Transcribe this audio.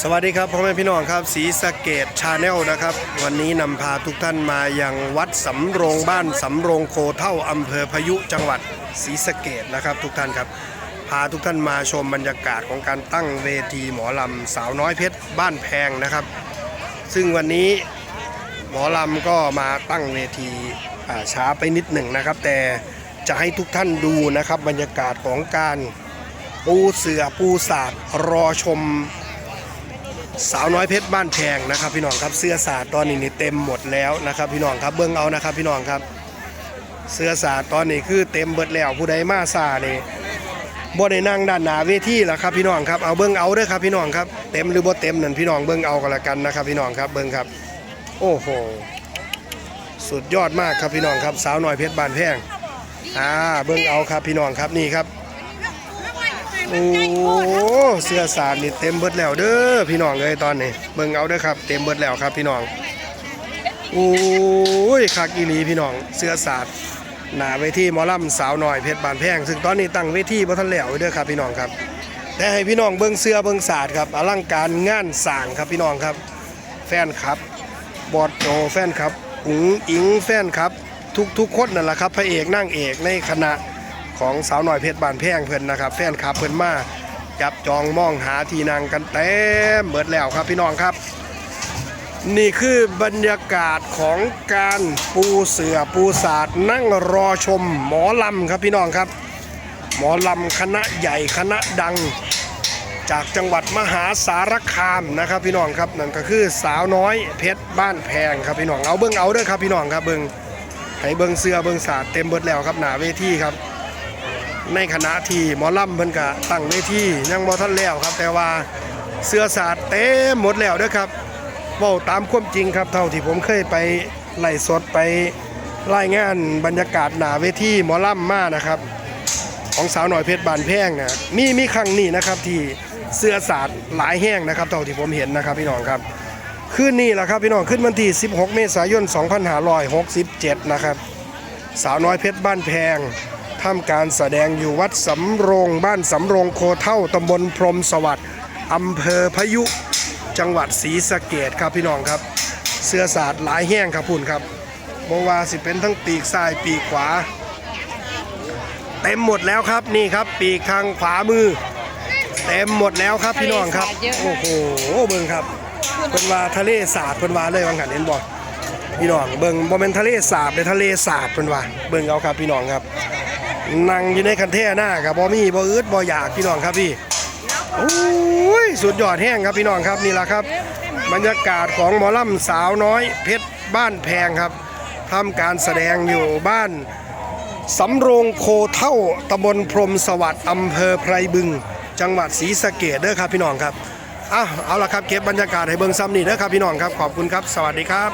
สวัสดีครับพ่อแม่พี่น้องครับสีสะเกตชาแนลนะครับ วันนี้นำพาทุกท่านมายังวัดสำโรงบ้านสำโรงโคเท่าอำเภอพยุจังหวัดศรีสะเกตนะครับ ทุกท่านครับ พาทุกท่านมาชมบรรยากาศของการตั้งเวทีหมอลำสาวน้อยเพชรบ้านแพงนะครับ ซึ่งวันนี้หมอลำก็มาตั้งเวทีช้าไปนิดหนึ่งนะครับ แต่จะให้ทุกท่านดูนะครับบรรยากาศของการ ปูเสือปูศาสตร์รอชม สาวน้อยเพชรบ้านแพงนะครับพี่น้องครับเสื้อสาดตอนนี้นี่เต็มหมดแล้วนะครับพี่น้องครับเบิ้งเอานะครับพี่น้องครับเสื้อสาดตอนนี้คือเต็มเบิดแล้วผู้ใดมาซานี่บ่ได้นั่งด้านหน้าเวทีแล้วครับพี่น้องครับเอาเบิ้งเอาเด้อครับพี่น้องครับเต็มหรือบ่เต็มนั่นพี่น้องเบิ้งเอากันละกันนะครับพี่น้องครับเบิ้งครับ โอ้โหสุดยอดมากครับพี่น้องครับ สาวน้อยเพชรบ้านแพงอ่าเบิ้งเอาครับพี่น้องครับนี่ครับ โอ้เสื้อสารนี่เต็มเบิดแล้วเด้อพี่น้องเลยตอนนี้เบิ่งเอาเด้อครับ เต็มเบิดแล้วครับพี่น้องโอ้ยคักอีหลีพี่น้องเสื้อสาดหน้าเวทีมอลำสาวหน่อยเพชรบานแพงซึ่งตอนนี้ตั้งเวทีบ่ทันแล้วเด้อครับพี่น้องครับ แต่ให้พี่น้องเบิ่งเสื้อเบิ่งสาดครับอลังการงานสร้างครับพี่น้องครับ แฟนคลับบอดโจแฟนคลับอุ๋งอิงแฟนคลับทุกทุกๆคนนั่นแหละครับพระเอกนั่งเอกในคณะ ของสาวหน่อยเพชรบานแพงเพิ่อนนะครับ แฟนคลับเพิ่อนมาจับจองมองหาที่นั่งกันเต็มเบิดแล้วครับพี่น้องครับ นี่คือบรรยากาศของการปูเสือปูศาสตร์นั่งรอชมหมอลำครับพี่น้องครับ หมอลำคณะใหญ่คณะดัง จากจังหวัดมหาสารคามนะครับพี่น้องครับนั่นก็คือสาวน้อยเพชรบ้านแพงครับพี่น้องเอาเบิ้งเอาเด้อครับพี่น้องครับเบิ้งให้เบิ้งเสือเบิ้งศาสตร์เต็มเบิดแล้วครับหนาเวทีครับ ในคณะที่หมอลำเพิ่นก็ตั้งเวทียังบ่ทันแล้วครับ แต่ว่าเสื้อสาดเต็มหมดแล้วเด้อครับเว้าตามความจริงครับเท่าที่ผมเคยไปไล่สดไปรายงานบรรยากาศหนาเวทีหมอลำมานะครับ ของสาวหน่อยเพชรบานแพงนะมีมีครั้งนี้นะครับที่เสื้อสาดหลายแห้งนะครับเท่าที่ผมเห็นนะครับพี่น้องครับคืนนี้แหละครับพี่น้องขึ้นวันที่ 16 เมษายน 2567 นะครับ สาวน้อยเพชรบ้านแพง ทำการแสดงอยู่วัดสำโรงบ้านสำโรงโคเท่าตำบลพรหมสวัสดิ์อำเภอพายุ จังหวัดศรีสะเกดครับพี่น้องครับ เสื้อสาดหลายแห้งครับพุ่นครับบว่าสิเป็นทั้งปีกซ้ายปีกขวา เต็มหมดแล้วครับนี่ครับ ปีกทางขวามือ เต็มหมดแล้วครับพี่น้องครับ โอ้โหเบิ่งครับเพิ่นว่าทะเลสาดเพิ่นว่าเลยว่างั้นเห็นบ่พี่น้องเบิ่งบ่แม่นทะเลสาบเลยทะเลสาบเพิ่นว่าเบิ่งเอาครับพี่น้องครับ นั่งอยู่ในคันเทหน้ากับบ่มีบ่อึดบ่อยากพี่น้องครับพี่โอ้ยสุดยอดแห้งครับพี่น้องครับนี่แหละครับ บรรยากาศของหมอลำสาวน้อย เพชรบ้านแพงครับทำการแสดงอยู่บ้านสำโรงโคเท่าตำบลพรมสวัสดิ์อำเภอไพรบึง จังหวัดศรีสะเกษเด้อครับพี่น้องครับอ้าเอาละครับเก็บบรรยากาศให้เบิ่งซ้ำนี่เด้อครับพี่น้องครับขอบคุณครับ สวัสดีครับ